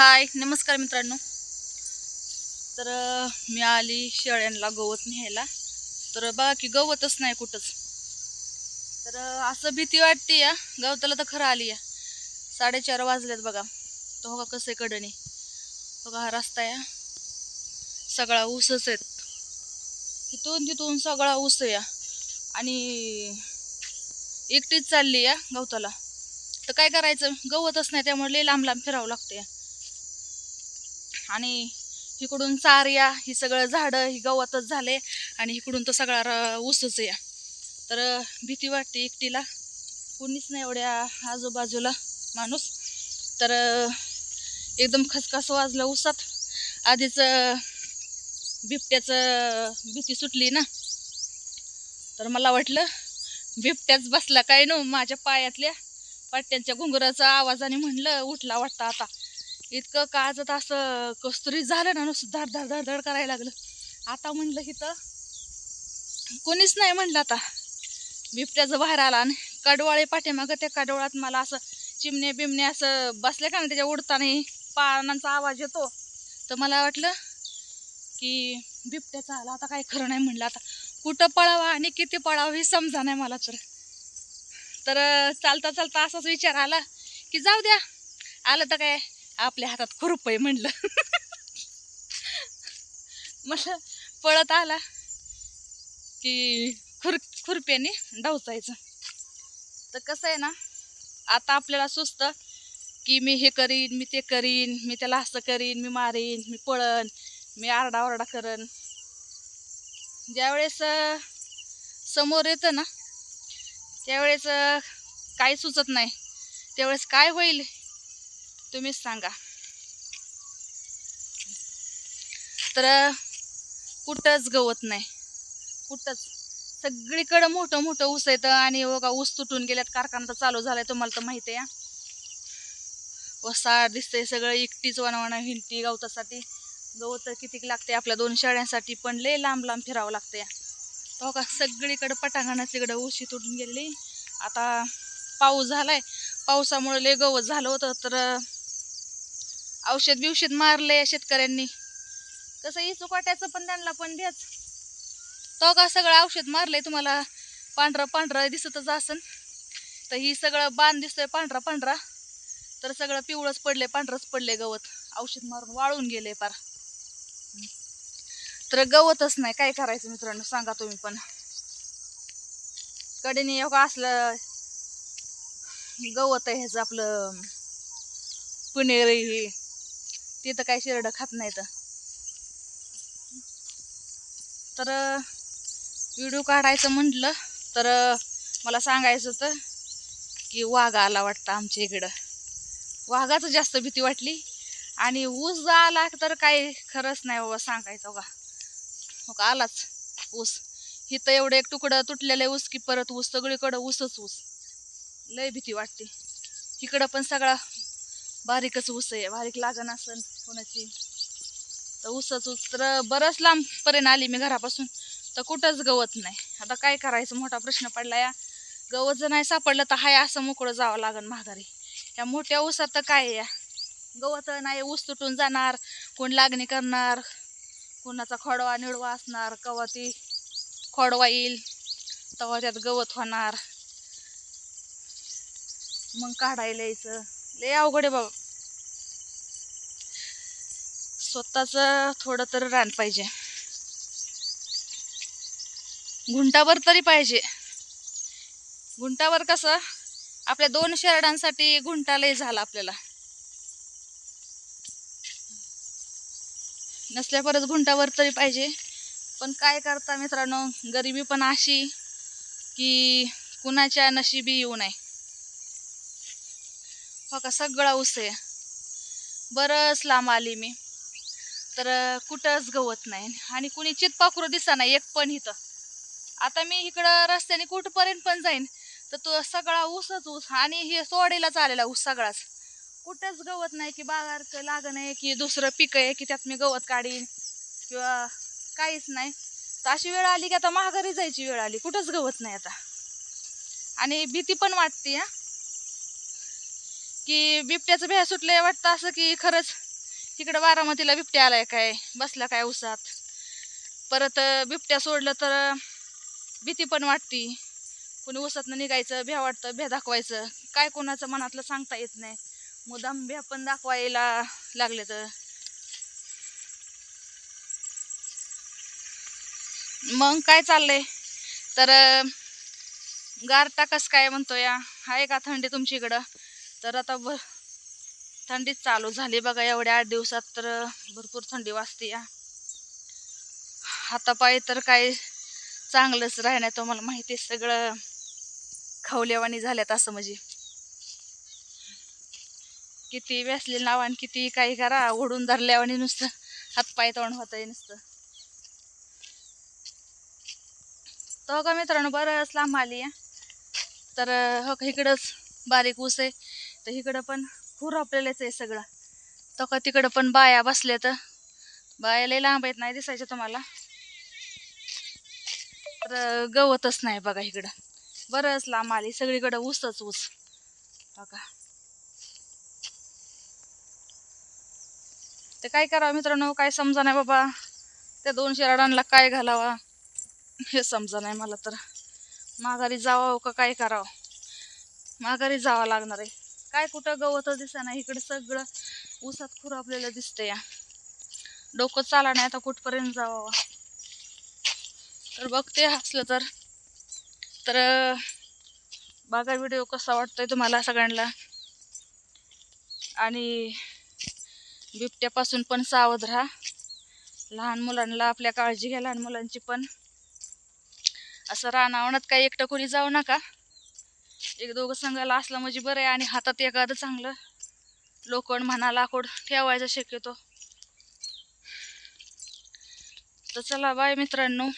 हाय नमस्कार मित्रांनो. तर मी आली शेळ्यांना गवत न्यायला. तर बघा की गवतच नाही कुठंच. तर असं भीती वाटते या. गवताला तर खरं आली या. साडेचार वाजलेत बघा. तो हो का कसं आहे कडणी? बघा हो हा रस्ता या. सगळा ऊसच आहेत. तिथून तिथून सगळा ऊस या. आणि एकटीच चालली या गवताला. तर काय करायचं? गवतच नाही त्यामुळे लई लांब लांब फिरावं लागतं या. आणि इकडून चार्या ही सगळं झाडं ही गवतच झाले आणि इकडून तर सगळा र- ऊसच या तर भीती वाटते एकटीला. कोणीच नाही एवढ्या आजूबाजूला माणूस. तर एकदम खसखस वाजलं ऊसात. आधीच बिबट्याचं भीती सुटली ना. तर मला वाटलं बिबट्याच बसला काय न माझ्या पायातल्या. पाट्यांच्या घुंगराचा आवाजाने म्हणलं उठला वाटतं आता. इतकं काजत असं कस्तुरी झालं ना नुसतं धड धड धड धड करायला लागलं. आता म्हणलं इथं कोणीच नाही म्हणलं आता. बिबट्याचं बाहेर आला आणि कडवाळे पाठीमागं त्या कडवळात मला असं चिमणे बिमणे असं बसले का ना त्याच्या उडताना पानांचा आवाज येतो. तर मला वाटलं की बिबट्याचा आला. आता काय खरं नाही म्हणलं आता. कुठं पळावा आणि किती पळावं हे समजा नाही मला तर. तर चालता चालता असाच विचार आला की जाऊ द्या. आलं तर काय? आपल्या हातात खुरप आहे म्हणलं. म्हटलं पळत आला की खुर खुरप्याने डावचायचं तर कसं आहे ना आता आपल्याला सुचतं की मी हे करीन मी ते करीन मी त्याला असं करीन मी मारीन मी पळन मी आरडाओरडा करन ज्यावेळेस समोर येतं ना त्यावेळेस काही सुचत नाही. त्यावेळेस काय होईल? तुम्हीच सांगा. तर कुठंच गवत नाही. कुठंच. सगळीकडं मोठं मोठं ऊस येतं आणि बघा ऊस तुटून गेल्यात कारखाना तर चालू झालाय तुम्हाला तर माहिती आहे. वसाड दिसतंय सगळं एकटीच वनवणा हिंटी गवतासाठी. गवत कितीक लागते आपल्या दोन शाळ्यांसाठी पण लय लांब लांब फिरावं लागतं या हो का? सगळीकडं पटांगणाच इकडं उशी तुटून गेलेली. आता पाऊस झालाय. पावसामुळे लय गवत झालं होतं तर औषध बिवषध मारले शेतकऱ्यांनी. तसं ही पण त्यांना पण द्याच तो का सगळं औषध मारलंय तुम्हाला? पांढरं पांढरं दिसतच असन. तर ही सगळं बाण दिसतोय पांढरा पांढरा. तर सगळं पिवळंच पडले पांढरंच पडले गवत. औषध मारून वाळून गेले पार. तर गवतच नाही काय करायचं मित्रांनो सांगा तुम्ही पण. कडेने एवढं असलं गवत आहे ह्याचं आपलं पुणेरी हे. ते तर काही शिरडं खात नाही तर तर व्हिडिओ काढायचं म्हटलं तर मला सांगायचं होतं की वाघ आला वाटतं आमच्या इकडं. वाघाचं जास्त भीती वाटली. आणि ऊस आला तर काही खरंच नाही बाबा सांगायचं का हो का? आलाच ऊस. इथं एवढं एक तुकडं तुटलेलं आहे ऊस की परत ऊस सगळीकडं ऊसच ऊस. लय भीती वाटते. इकडं पण सगळा बारीकच ऊस आहे. बारीक लागण असन. कोणाची? तर ऊसच ऊस. तर बरंच लांबपर्यंत आली मी घरापासून. तर कुठंच गवत नाही. आता काय करायचं? मोठा प्रश्न पडला या. गवत जर नाही सापडलं तर हाय असं मोकळं जावं लागेल माघारी. या मोठ्या ऊसात तर काय या? गवत नाही ऊस तुटून जाणार कोण लागणी करणार कोणाचा खोडवा निडवा असणार कवा ती खोडवा येईल तेव्हा त्यात गवत होणार. मग काढायला यायचं. लय अवघड आहे बाबा. स्वतःच थोडं तर रान पाहिजे. घुंटावर तरी पाहिजे. घुंटावर कसं आपल्या दोन शेरडांसाठी घुंटालाही झाला आपल्याला. नसल्या परत घुंटावर तरी पाहिजे. पण काय करता मित्रांनो गरिबी पण अशी की कुणाच्या नशिबी येऊ नये. हो का? सगळा ऊस आहे. बरंच लांब आली मी. तर कुठंच गवत नाही. आणि कुणी चितपाखरू दिसा नाही एक पण इथं. आता मी इकडं रस्त्याने कुठपर्यंत पण जाईन तर तो सगळा ऊसच ऊस आणि हे सोडेलाच आलेला ऊस सगळाच. कुठंच गवत नाही की बागार लागण आहे की दुसरं पीक आहे की त्यात मी गवत काढीन किंवा काहीच नाही. तर अशी वेळ आली की आता महागारी जायची वेळ आली. कुठंच गवत नाही आता. आणि भीती पण वाटते हा. की बिबट्याचं भ्या सुटलं वाटतं असं की खरंच तिकडं बारामतीला बिबट्या आलाय काय? बसला काय उसात? परत बिबट्या सोडलं तर भीती पण वाटती. कोणी उसातनं निघायचं भ्या वाटतं भ्या दाखवायचं. काय कोणाचं मनातलं सांगता येत नाही. मुदाम भ्या पण दाखवायला लागले तर मग काय चाललंय? तर गारटा कस काय म्हणतो या आहे का थंडी तुमच्या इकडं? तर आता ब थंडीच चालू झाली बघा एवढ्या आठ दिवसात तर भरपूर थंडी वाजते या. हातापाय तर काय चांगलंच राहण्यात तुम्हाला माहिती आहे सगळं खवलेवाणी झाल्यात असं म्हणजे. किती व्यासले नाव आणि किती काही करा ओढून धरल्यावानी नुसतं हातपाय तोंड होतंय नुसतं. तो का मित्रांनो बरंच लांब आली या. तर हो का इकडंच बारीक ऊस आहे. तर इकडं पण आपल्यालाच आहे सगळं. तो का तिकडं पण बाया बसल्या तर बाया लई लांब आहेत नाही दिसायचे तुम्हाला? तर गवतच नाही बघा इकडं. बरंच लांब आली सगळीकडं ऊसच ऊस. बघा. ते काय करावं मित्रांनो? काय समजा नाही बाबा? त्या दोन शिराडांना काय घालावा? हे समजा नाही मला तर. माघारी जावं का काय करावं? माघारी जावं लागणार आहे. काय कुठं गवत दिसेना इकडे सगळं ऊसात खुर आपल्याला या डोकं चाला नाही आता कुठपर्यंत जावा. तर बघते हसलं तर. तर बघा व्हिडिओ कसा वाटतोय तुम्हाला सगळ्यांना. आणि बिबट्यापासून पण सावध राहा. लहान मुलांना आपल्या काळजी घ्या लहान मुलांची पण. असं रानावणात काही एकटं कोणी जाऊ नका. एक दोघं संघाला असलं म्हणजे बरं आहे आणि हातात एखादं चांगलं. लोखंड म्हणा लाकूड ठेवायचं शक्यतो? तर चला बाय मित्रांनो.